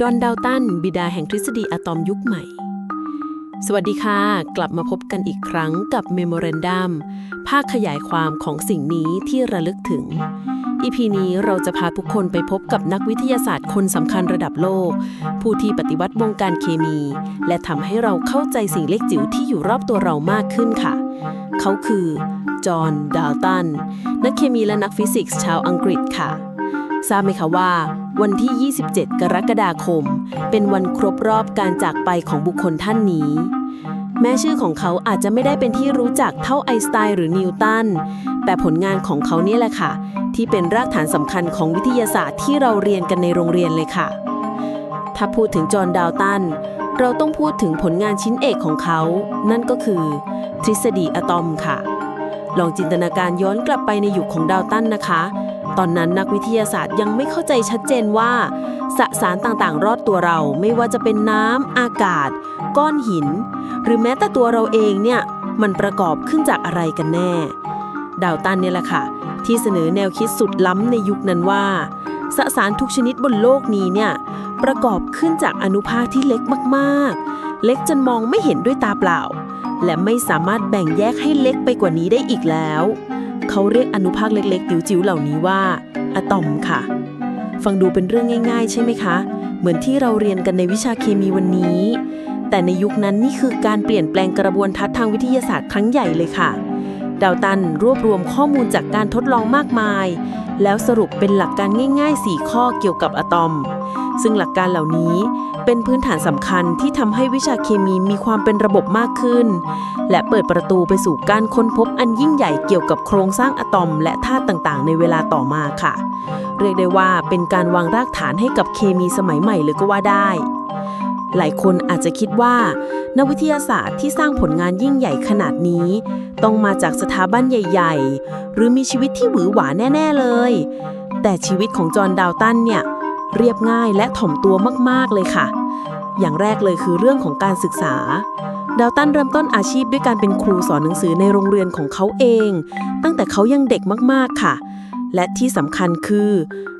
ดอนดาวตัน บิดาแห่งทฤษฎีอะตอมยุคใหม่ สวัสดีค่ะ กลับมาพบกันอีกครั้งกับ Memorandum ภาคขยายความของสิ่งนี้ที่ระลึกถึง อีพีนี้เราจะพาทุกคนไปพบกับนักวิทยาศาสตร์คนสำคัญระดับโลก ผู้ที่ปฏิวัติวงการเคมี และทำให้เราเข้าใจสิ่งเล็กจิ๋วที่อยู่รอบตัวเรามากขึ้นค่ะ เขาคือ จอห์น ดาวตัน นักเคมีและนักฟิสิกส์ชาวอังกฤษค่ะ ทราบไหมคะว่า วันที่ 27 กรกฎาคม เป็นวันครบรอบการจากไปของบุคคลท่านนี้ แม้ชื่อของเขาอาจจะไม่ได้เป็นที่รู้จักเท่าไอน์สไตน์หรือนิวตัน แต่ผลงานของเขาเนี่ยแหละค่ะ ที่เป็นรากฐานสำคัญของวิทยาศาสตร์ที่เราเรียนกันในโรงเรียนเลยค่ะ ถ้าพูดถึงจอห์นดาวตันเราต้องพูดถึงผลงานชิ้นเอกของเขา นั่นก็คือ ทฤษฎีอะตอมค่ะ ลองจินตนาการย้อนกลับไปในยุคของดาวตันนะคะ ตอนนั้นนักวิทยาศาสตร์ยังไม่เข้าใจชัดเจนว่า สสารต่างๆ รอดตัวเราไม่ว่าจะเป็นน้ำอากาศ ก้อนหิน หรือแม้แต่ตัวเราเองเนี่ย มันประกอบขึ้นจากอะไรกันแน่ ดาวตันเนี่ยแหละค่ะ ที่เสนอแนวคิดสุดล้ำในยุคนั้นว่า สสารทุกชนิดบนโลกนี้เนี่ย ประกอบขึ้นจากอนุภาคที่เล็กมากๆ เล็กจนมองไม่เห็นด้วยตาเปล่า และไม่สามารถแบ่งแยกให้เล็กไปกว่านี้ได้อีกแล้ว เขาเรียกอนุภาคเล็กๆ จิ๋วๆ เหล่านี้ว่าอะตอมค่ะ ฟังดูเป็นเรื่องง่าย ๆ ใช่ไหมคะ เหมือนที่เราเรียนกันในวิชาเคมีวันนี้ แต่ในยุคนั้นนี่คือการเปลี่ยนแปลงกระบวนทัศน์ทางวิทยาศาสตร์ครั้งใหญ่เลยค่ะ ดาวตันรวบรวมข้อมูลจากการทดลองมากมาย แล้วสรุปเป็นหลักการง่าย ๆ 4 ข้อเกี่ยวกับอะตอม ซึ่งหลักการเหล่านี้ เป็นพื้นฐานสำคัญที่ทำให้วิชาเคมีมีความเป็นระบบมากขึ้น และเปิดประตูไปสู่การค้นพบอันยิ่งใหญ่เกี่ยวกับโครงสร้างอะตอมและธาตุต่างๆ ในเวลาต่อมาค่ะ เรียกได้ว่าเป็นการวางรากฐานให้กับเคมีสมัยใหม่เลยก็ว่าได้ หลายคนอาจจะคิดว่า นักวิทยาศาสตร์ที่สร้างผลงานยิ่งใหญ่ขนาดนี้ ต้องมาจากสถาบันใหญ่ ๆ หรือมีชีวิตที่หวือหวาแน่ ๆเลย แต่ชีวิตของจอห์นดาวตันเนี่ย เรียบง่ายและถ่อมตัวมากๆเลยค่ะ อย่างแรกเลยคือเรื่องของการศึกษา ดาวตันเริ่มต้นอาชีพด้วยการเป็นครูสอนหนังสือในโรงเรียนของเขาเอง ตั้งแต่เขายังเด็กมากๆค่ะ และที่สำคัญคือ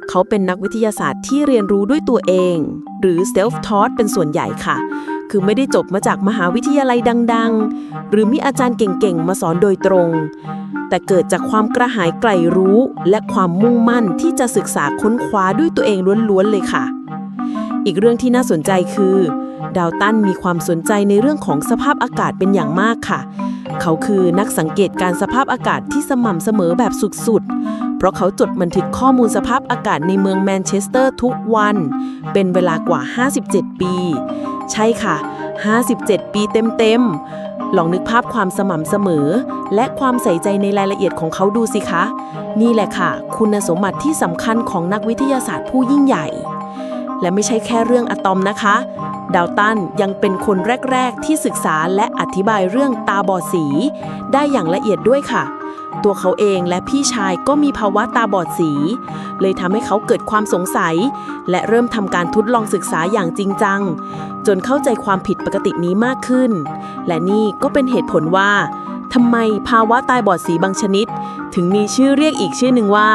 เขาเป็นนักวิทยาศาสตร์ที่เรียนรู้ด้วยตัวเอง หรือ self taught เป็นส่วนใหญ่ค่ะ คือไม่ได้จบมาจากมหาวิทยาลัยดัง ๆ หรือมีอาจารย์เก่งๆ มาสอนโดยตรง แต่เกิดจากความกระหายไกลรู้ และความมุ่งมั่นที่จะศึกษาค้นคว้าด้วยตัวเองล้วนๆเลยค่ะ อีกเรื่องที่น่าสนใจคือ ดาวตันมีความสนใจในเรื่องของสภาพอากาศเป็นอย่างมากค่ะ เขาคือนักสังเกตการสภาพอากาศที่สม่ำเสมอแบบสุดๆ เพราะเขาจดบันทึกข้อมูลสภาพอากาศในเมืองแมนเชสเตอร์ทุกวัน เป็นเวลากว่า 57 ปี ใช่ค่ะ 57 ปีเต็มๆ ลองนึกภาพความสม่ำเสมอ และความใส่ใจในรายละเอียดของเขาดูสิคะ นี่แหละค่ะ คุณสมบัติที่สำคัญของนักวิทยาศาสตร์ผู้ยิ่งใหญ่ และไม่ใช่แค่เรื่องอะตอมนะคะ ดาวตันยังเป็นคนแรก ๆ ที่ศึกษาและอธิบายเรื่องตาบอดสี ได้อย่างละเอียดด้วยค่ะ ตัวเขาเองและพี่ชายก็มีภาวะตาบอดสี เลยทำให้เขาเกิดความสงสัย และเริ่มทำการทดลองศึกษาอย่างจริงจัง จนเข้าใจความผิดปกตินี้มากขึ้น และนี่ก็เป็นเหตุผลว่าทำไมภาวะตาบอดสีบางชนิด ถึงมีชื่อเรียกอีกชื่อหนึ่งว่า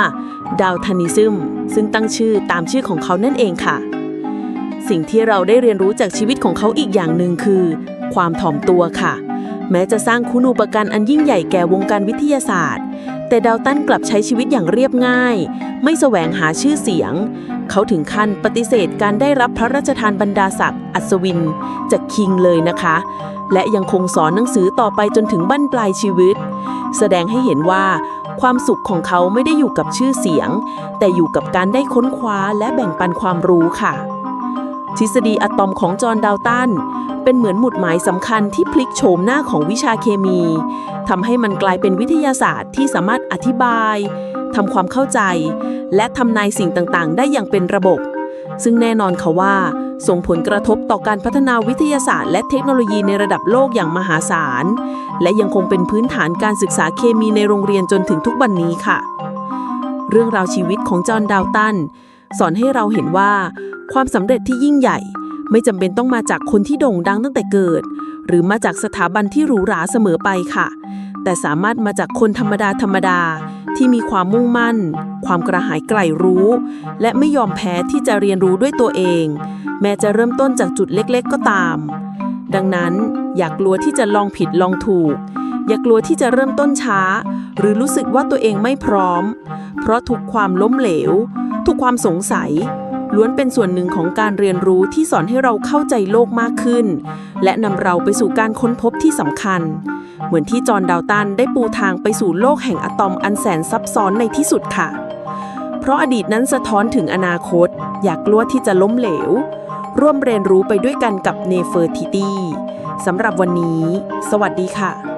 ดาวทานิซึม ซึ่งตั้งชื่อตามชื่อของเขานั่นเองค่ะ สิ่งที่เราได้เรียนรู้จากชีวิตของเขาอีกอย่างหนึ่งคือ ความถ่อมตัวค่ะ แม้จะสร้างคุณูปการอันยิ่งใหญ่แก่วงการวิทยาศาสตร์ แต่ดาวตันกลับใช้ชีวิตอย่างเรียบง่าย ไม่แสวงหาชื่อเสียง เขาถึงขั้นปฏิเสธการได้รับพระราชทานบรรดาศักดิ์อัศวิน จากคิงเลยนะคะ และยังคงสอนหนังสือต่อไปจนถึงบั้นปลายชีวิต แสดงให้เห็นว่าความสุขของเขาไม่ได้อยู่กับชื่อเสียง แต่อยู่กับการได้ค้นคว้าและแบ่งปันความรู้ค่ะ ทฤษฎีอะตอมของจอห์นดาวตันเป็นเหมือนหมุดหมายสำคัญที่พลิกโฉมหน้าของวิชาเคมีทำให้มันกลายเป็นวิทยาศาสตร์ที่สามารถอธิบายทำความเข้าใจ และทำนายสิ่งต่างๆ ได้อย่างเป็นระบบ ซึ่งแน่นอนค่ะว่า ส่งผลกระทบต่อการพัฒนาวิทยาศาสตร์ และเทคโนโลยีในระดับโลกอย่างมหาศาล และยังคงเป็นพื้นฐานการศึกษาเคมีในโรงเรียนจนถึงทุกวันนี้ค่ะ เรื่องราวชีวิตของจอห์นดาวตันสอนให้เราเห็นว่า ความสำเร็จที่ยิ่งใหญ่ ไม่จำเป็นต้องมาจากคนที่โด่งดังตั้งแต่เกิด หรือมาจากสถาบันที่หรูหราเสมอไปค่ะ แต่สามารถมาจากคนธรรมดาธรรมดาที่มีความมุ่งมั่น ความกระหายใกร่รู้ และไม่ยอมแพ้ที่จะเรียนรู้ด้วยตัวเอง แม้จะเริ่มต้นจากจุดเล็กๆ ก็ตาม ดังนั้นอย่ากกลัวที่จะลองผิดลองถูก อย่ากลัวที่จะเริ่มต้นช้า หรือรู้สึกว่าตัวเองไม่พร้อม เพราะทุกความล้มเหลว ทุกความสงสัย ล้วนเป็นส่วนหนึ่งของการเรียนรู้ที่สอนให้เราเข้าใจโลกมากขึ้น และนำเราไปสู่การค้นพบที่สำคัญ เหมือนที่จอห์นดาวตันได้ปูทางไปสู่โลกแห่งอะตอมอันแสนซับซ้อนในที่สุดค่ะ เพราะอดีตนั้นสะท้อนถึงอนาคต อยากกลัวที่จะล้มเหลว ร่วมเรียนรู้ไปด้วยกันกับเนเฟอร์ทิตี้สำหรับวันนี้ สวัสดีค่ะ